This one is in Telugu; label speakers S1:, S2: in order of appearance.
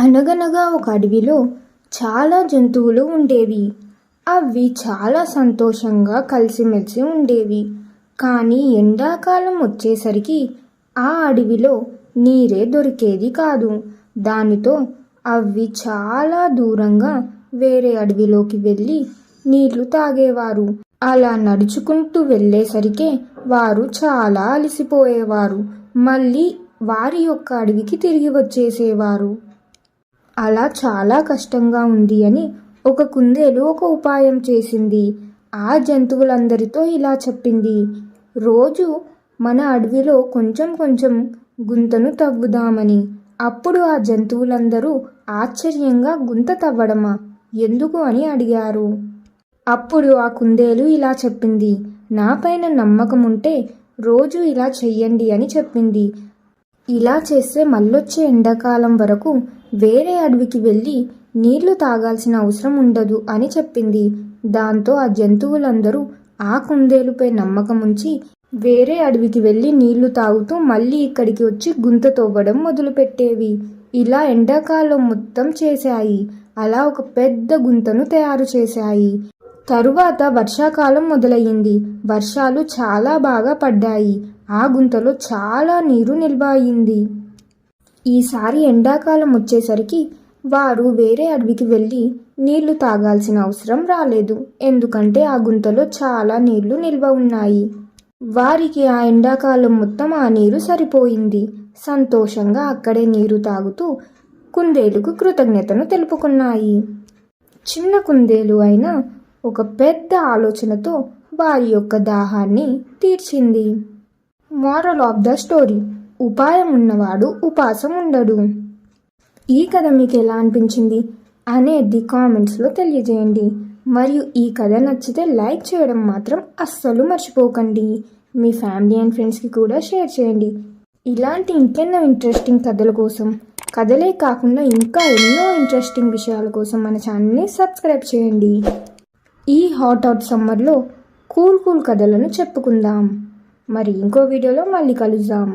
S1: అనగనగా ఒక అడవిలో చాలా జంతువులు ఉండేవి. అవి చాలా సంతోషంగా కలిసిమెలిసి ఉండేవి. కానీ ఎండాకాలం వచ్చేసరికి ఆ అడవిలో నీరే దొరికేది కాదు. దానితో అవి చాలా దూరంగా వేరే అడవిలోకి వెళ్ళి నీళ్ళు తాగేవారు. అలా నడుచుకుంటూ వెళ్ళేసరికే వారు చాలా అలసిపోయేవారు. మళ్ళీ వారి యొక్క అడవికి తిరిగి వచ్చేసేవారు. అలా చాలా కష్టంగా ఉంది అని ఒక కుందేలు ఒక ఉపాయం చేసింది. ఆ జంతువులందరితో ఇలా చెప్పింది. రోజు మన అడవిలో కొంచెం కొంచెం గుంతను తవ్వుదామని. అప్పుడు ఆ జంతువులందరూ ఆశ్చర్యంగా గుంత తవ్వడమా? ఎందుకు అని అడిగారు. అప్పుడు ఆ కుందేలు ఇలా చెప్పింది. నాపైన నమ్మకం ఉంటే రోజు ఇలా చెయ్యండి అని చెప్పింది. ఇలా చేస్తే మళ్ళొచ్చే ఎండాకాలం వరకు వేరే అడవికి వెళ్ళి నీళ్ళు తాగాల్సిన అవసరం ఉండదు అని చెప్పింది. దాంతో ఆ జంతువులందరూ ఆ కుందేలుపై నమ్మకం ఉంచి వేరే అడవికి వెళ్ళి నీళ్ళు తాగుతూ మళ్ళీ ఇక్కడికి వచ్చి గుంత తవ్వడం మొదలుపెట్టేవి. ఇలా ఎండాకాలం మొత్తం చేశాయి. అలా ఒక పెద్ద గుంతను తయారు చేశాయి. తరువాత వర్షాకాలం మొదలయ్యింది. వర్షాలు చాలా బాగా పడ్డాయి. ఆ గుంతలో చాలా నీరు నిల్వ అయింది ఈసారి ఎండాకాలం వచ్చేసరికి వారు వేరే అడవికి వెళ్ళి నీళ్ళు తాగాల్సిన అవసరం రాలేదు. ఎందుకంటే ఆ గుంతలో చాలా నీళ్ళు నిల్వ ఉన్నాయి. వారికి ఆ ఎండాకాలం మొత్తం ఆ నీరు సరిపోయింది. సంతోషంగా అక్కడే నీరు తాగుతూ కుందేలుకు కృతజ్ఞతను తెలుపుకున్నాయి. చిన్న కుందేలు అయినా ఒక పెద్ద ఆలోచనతో వారి యొక్క దాహాన్ని తీర్చింది. Moral of the story. ఉపాయం ఉన్నవాడు ఉపాసం ఉండడు. ఈ కథ మీకు ఎలా అనిపించింది అనేది కామెంట్స్లో తెలియజేయండి. మరియు ఈ కథ నచ్చితే లైక్ చేయడం మాత్రం అస్సలు మర్చిపోకండి. మీ ఫ్యామిలీ అండ్ ఫ్రెండ్స్కి కూడా షేర్ చేయండి. ఇలాంటి ఇంకెన్నో ఇంట్రెస్టింగ్ కథల కోసం కథలే కాకుండా ఇంకా ఎన్నో ఇంట్రెస్టింగ్ విషయాల కోసం మన ఛానల్ని సబ్స్క్రైబ్ చేయండి. ఈ హాట్ అవుట్ సమ్మర్లో కూల్ కూల్ కథలను చెప్పుకుందాం. మరి ఇంకో వీడియోలో మళ్ళీ కలుద్దాం.